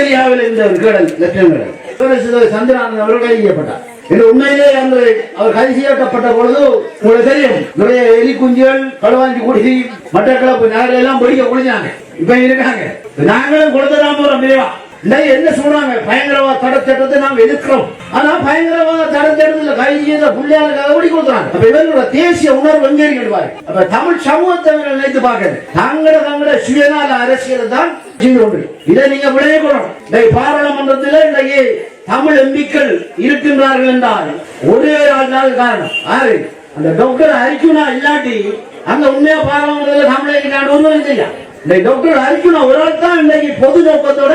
ஆஸ்திரேலியாவில் இருந்த ஒரு கேடல் லெப்டினன்ட் சந்திரானந்த் அவர்கள் கைது செய்யப்பட்டார் இது உண்மையிலே அங்கு அவர் கைது செய்யப்பட்ட பொழுது உங்களுக்கு தெரியும் நிறைய எலி குஞ்சுகள் களுவாஞ்சி குடி மட்டக்களப்பு நகரில் எல்லாம் பிடிக்க குடிச்சாங்க இப்ப இருக்காங்க. நாங்களும் கொடுத்துதான் போறோம் விரைவா என்ன சொல்றாங்க பயங்கரவாத தடை சட்டத்தை நாம் எதிர்க்கிறோம். ஆனா பயங்கரவாத தடை சட்டத்துல கைது செய்த புள்ளியாளுக்காக ஓடி கொடுக்குறாங்க. அப்ப இவர்களோட தேசிய உணர்வு எங்க இருக்கு அப்ப தமிழ் சமூகத்தை நினைத்து பார்க்கறது. தங்கள தங்கள சுயநல அரசியல் தான் இதை நீங்க விளையக்கூடும் இன்னைக்கு பாராளுமன்றத்தில் இன்னைக்கு தமிழ் எம்பிக்கள் இருக்கின்றார்கள் என்றால் ஒரே ஆள் காரணம். ஆறு அந்த டாக்டர் அரிக்குனா இல்லாட்டி அந்த உண்மையா பாராளுமன்றத்தில் தமிழை நாடு ஒன்றும் செய்யா இந்த டாக்டர் அரிக்குனா ஒரு ஆள் தான் இன்னைக்கு பொது நோக்கத்தோட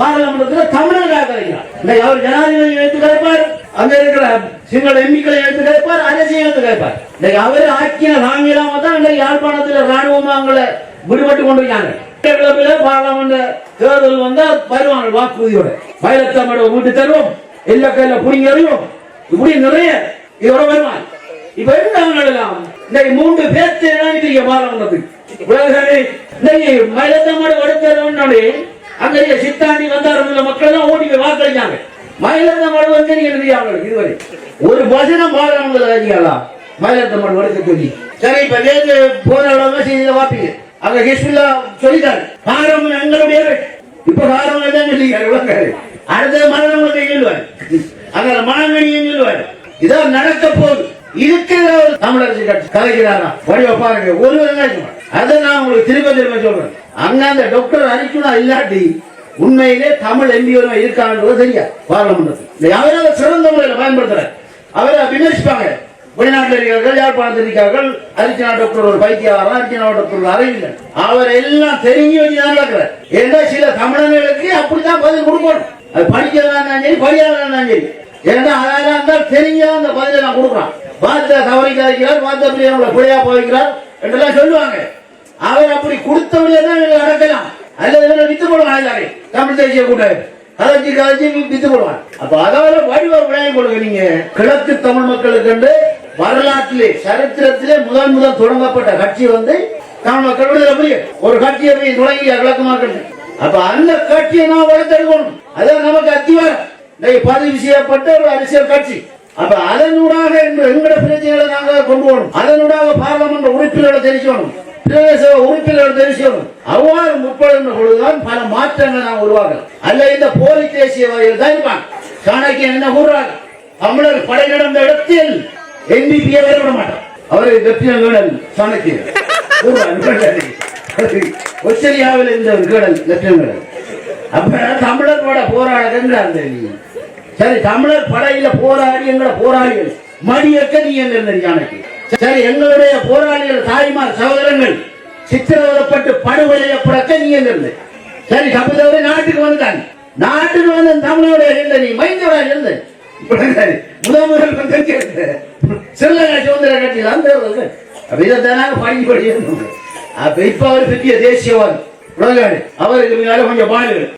பாராளுமன்றத்தில் தமிழக கிடைக்கிறார் அவர் ஜனாதிபதி எடுத்து கேட்பார் அங்க இருக்கிற சிங்கள எம்பிக்களை எடுத்து கேட்பார் அரசியல் எடுத்து கேட்பார் இன்னைக்கு அவர் ஆக்கின நாங்களாம தான் இன்னைக்கு யாழ்ப்பாணத்தில் ராணுவமா அவங்களை விடுபட்டு கொண்டு இருக்காங்க பாராளுமன்ற தேர்தல் வந்தா வருவாங்க வாக்குறுதியோட பயிலத்தமிழ வீட்டு தருவோம் எல்லா கையில புடிங்க அறிவோம் இப்படி நிறைய இதோட வருவாங்க இப்ப என்ன நடக்கலாம்? இன்னைக்கு மூன்று பேர்த்து இணைக்கிறீங்க பாராளுமன்றத்துக்கு. உலகமே இன்னைக்கு மயிலத்தமிழ வடுத்தரவனோடே அன்றைய சித்தாண்டி வந்தார்கள் மக்கள் தான் ஓடி போய் வாக்களிச்சாங்க மாடு வந்து நீங்க எழுதியாங்க இதுவரை. ஒரு வசனம் பாராளுமன்ற மயிலத்த மாடு வடுக்க சொல்லி. சரி இப்ப நேற்று போராடாம செய்தியில வாப்பீங்க. அங்க ஹிஸ்மில்லா சொல்லிட்டாரு. காரம் எங்களுடைய இப்ப காரம் தான் சொல்லிக்காரு அடுத்த மரணம் சொல்லுவாரு சொல்லுவார் அங்க மனங்கணியும் சொல்லுவார். இதான் நடக்க போகுது. இருக்கிற ஒரு தமிழரசு கட்சி கலைக்கிறாரா வடிவ பாருங்க ஒரு அதை நான் உங்களுக்கு திரும்ப திரும்ப சொல்றேன். அங்க அந்த டாக்டர் அரிக்குனா இல்லாட்டி உண்மையிலே தமிழ் எம்பி ஒருவன் இருக்கான்றது தெரியாது பாராளுமன்றத்தில். அவரால் சிறந்த முறையில் பயன்படுத்துறாரு. அவரை விமர்சிப்பாங்க வெளிநாட்டில் இருக்கிறார்கள் யாழ்ப்பாணத்தில் இருக்கிறார்கள் அரிச்சனா டாக்டர் ஒரு பைத்தியாரா அரிச்சனா டாக்டர் அறிவில்லை அறிவியல். அவர் எல்லாம் தெரிஞ்சு வச்சுதான் கேட்கிறார் ஏன்னா சில தமிழர்களுக்கு அப்படித்தான் பதில் கொடுக்கணும். அது படிக்கிறதா இருந்தாலும் சரி படியாதா இருந்தாலும் சரி. ஏன்னா அதெல்லாம் இருந்தால் தெரிஞ்சா அந்த பதிலை நான் கொடுக்குறான். வார்த்தை தவறி கதைக்கிறார் வார்த்தை அப்படி நம்மளை பிழையா போய்க்கிறார் என்றெல்லாம் சொல்லுவாங்க. அவர் அப்படி கொடுத்தவரையே தான் எங்களை அடக்கலாம் அல்லது இவரை வித்து போடுவாங்க தமிழ் தேசிய கூட்டம் கலைச்சி கலைச்சி வித்து போடுவான் அப்ப அதாவது வடிவ விளையாடி கொடுங்க நீங்க. கிழக்கு தமிழ் மக்களுக்கு என்று வரலாற்றிலே சரித்திரத்திலே முதல் முதல் தொடங்கப்பட்ட கட்சி வந்து தமிழ் மக்கள் விடுதலை புரிய. ஒரு கட்சியை போய் தொடங்கிய கிழக்கு மக்கள். அப்ப அந்த கட்சியை நாம் வளர்த்தெடுக்கணும். அதான் நமக்கு அத்திவாரம். பதிவு செய்யப்பட்ட ஒரு அரசியல் கட்சி. அப்ப அதனூடாக எங்க- எங்கட பிரச்சனைகளை நாங்க கொண்டு போகணும். அதனூடாக பாராளுமன்ற உறுப்பினர்களை தெரிவிக்கணும் பிரதேச உறுப்பினர்கள் தெரிவிக்கணும் அவ்வாறு முற்படுகின்ற பொழுதுதான் பல மாற்றங்களை நாம் உருவாக்கலாம். அல்ல இந்த போலி தேசியவாதிகள் தான் இருப்பாங்க. சாணக்கியன் என்ன கூறுறாங்க? தமிழர் படை நடந்த இடத்தில் என்பிபி வர விட மாட்டார். அவரை லெப்டினன்ட் கேர்னல் சாணக்கியன் கூறுறாங்க. ஆஸ்திரேலியாவில் இருந்த ஒரு கேர்னல் லெப்டினன்ட் கேர்னல் அப்ப தமிழர்களோட போராடுங்கிறாங்க சரி தமிழர் படையில போராடி எங்களை போராளிகள் மடியக்க நீ எனக்கு. சரி எங்களுடைய போராளிகள் தாய்மார் சகோதரங்கள் சித்திரவதப்பட்டு படுகொலையப்படக்க நீ எங்க இருந்து சரி கபிலவரை நாட்டுக்கு வந்துட்டாங்க நாட்டுக்கு வந்து தமிழோட இருந்த நீ மைந்தோட இருந்த முதல் வந்து சிறிலங்கா சுதந்திர கட்சியில் அந்த அப்ப இதை பாடி அப்ப இப்ப அவர் பெரிய தேசியவாதி உலகாடு அவருக்கு முன்னால கொஞ்சம் பாடுகள்